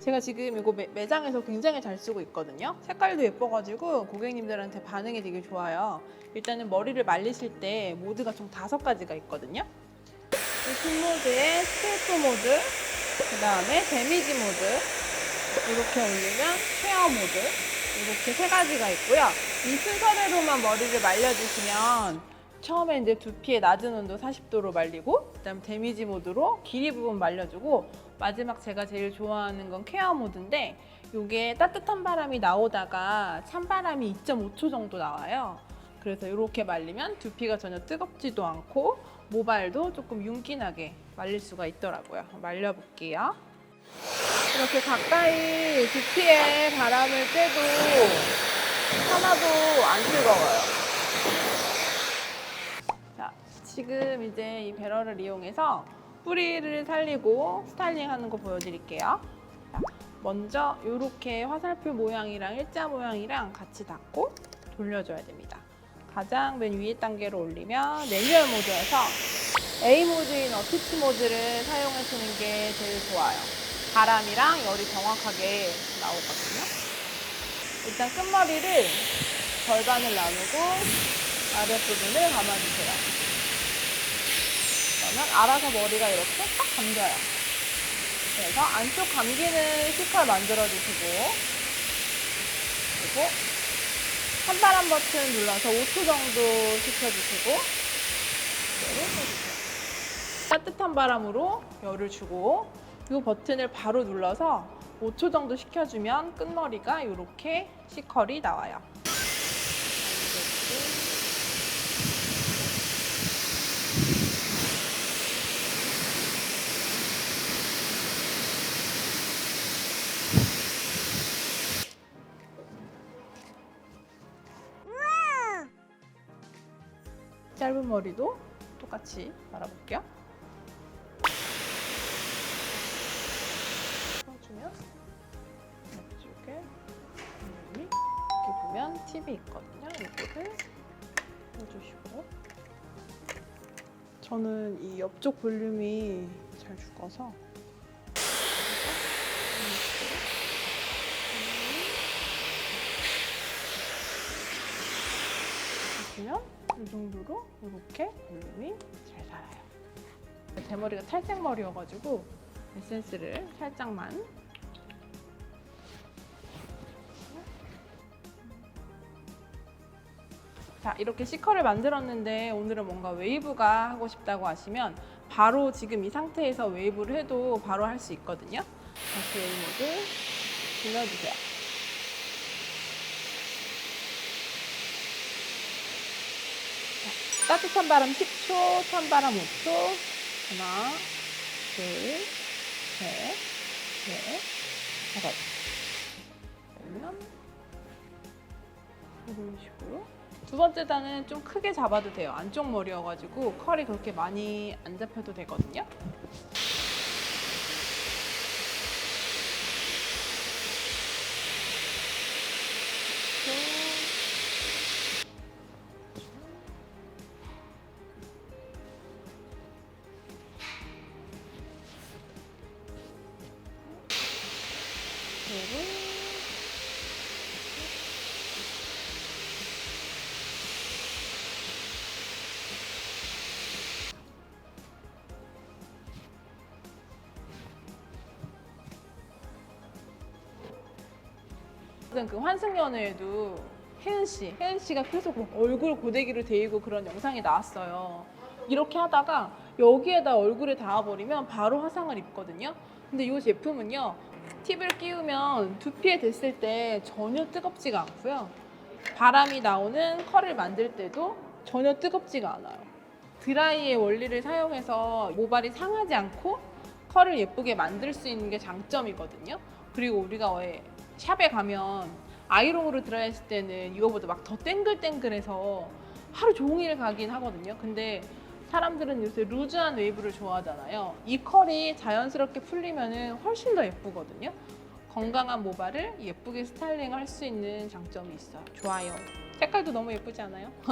제가 지금 이거 매, 매장에서 굉장히 잘 쓰고 있거든요. 색깔도 예뻐가지고 고객님들한테 반응이 되게 좋아요. 일단은 머리를 말리실 때 모드가 총 다섯 가지가 있거든요. 이 모드에 스테이프 모드, 그 다음에 데미지 모드, 이렇게 올리면 케어 모드, 이렇게 세 가지가 있고요. 이 순서대로만 머리를 말려주시면 처음에 이제 두피의 낮은 온도 40도로 말리고 그다음 데미지 모드로 길이 부분 말려주고 마지막 제가 제일 좋아하는 건 케어 모드인데 이게 따뜻한 바람이 나오다가 찬바람이 2.5초 정도 나와요. 그래서 이렇게 말리면 두피가 전혀 뜨겁지도 않고 모발도 조금 윤기나게 말릴 수가 있더라고요. 말려볼게요. 이렇게 가까이 두피에 바람을 쐬도 하나도 안 뜨거워요. 자, 지금 이제 이 배럴을 이용해서 뿌리를 살리고 스타일링하는 거 보여드릴게요. 자, 먼저 이렇게 화살표 모양이랑 일자 모양이랑 같이 닫고 돌려줘야 됩니다. 가장 맨 위에 단계로 올리면 매뉴얼 모드여서 A 모드인 어티치 모드를 사용하시는 게 제일 좋아요. 바람이랑 열이 정확하게 나오거든요. 일단 끝머리를 절반을 나누고 아랫부분을 감아주세요. 그러면 알아서 머리가 이렇게 딱 감겨요. 그래서 안쪽 감기는 시컬 만들어주시고 그리고 한바람 버튼 눌러서 5초 정도 식혀주시고. 따뜻한 바람으로 열을 주고 이 버튼을 바로 눌러서 5초 정도 식혀주면 끝머리가 이렇게 시컬이 나와요. 짧은 머리도 똑같이 말아볼게요. 풀어주면 이쪽에 여기 보면 팁이 있거든요. 이거를 해주시고 저는 이 옆쪽 볼륨이 잘 죽어서 보시면 이 정도로 이렇게 볼륨이 잘 살아요. 제 머리가 탈색 머리여가지고 에센스를 살짝만 자 이렇게 C컬을 만들었는데 오늘은 뭔가 웨이브가 하고 싶다고 하시면 바로 지금 이 상태에서 웨이브를 해도 바로 할 수 있거든요. 다시 웨이브 모드 눌러주세요. 따뜻한 바람 10초, 찬 바람 5초. 하나, 둘, 셋, 넷, 다섯. 그러면 이런 식으로. 두 번째 단은 좀 크게 잡아도 돼요. 안쪽 머리여가지고 컬이 그렇게 많이 안 잡혀도 되거든요. 그 환승연애에도 혜은 씨, 혜은 씨가 계속 막 얼굴 고데기로 데이고 그런 영상이 나왔어요. 이렇게 하다가 여기에다 얼굴에 닿아버리면 바로 화상을 입거든요. 근데 이 제품은요, 팁을 끼우면 두피에 댔을 때 전혀 뜨겁지가 않고요. 바람이 나오는 컬을 만들 때도 전혀 뜨겁지가 않아요. 드라이의 원리를 사용해서 모발이 상하지 않고 컬을 예쁘게 만들 수 있는 게 장점이거든요. 그리고 우리가 왜 샵에 가면 아이롱으로 드라이 했을 때는 이거보다 막 더 땡글땡글해서 하루 종일 가긴 하거든요. 근데 사람들은 요새 루즈한 웨이브를 좋아하잖아요. 이 컬이 자연스럽게 풀리면 훨씬 더 예쁘거든요. 건강한 모발을 예쁘게 스타일링 할 수 있는 장점이 있어요. 좋아요. 색깔도 너무 예쁘지 않아요?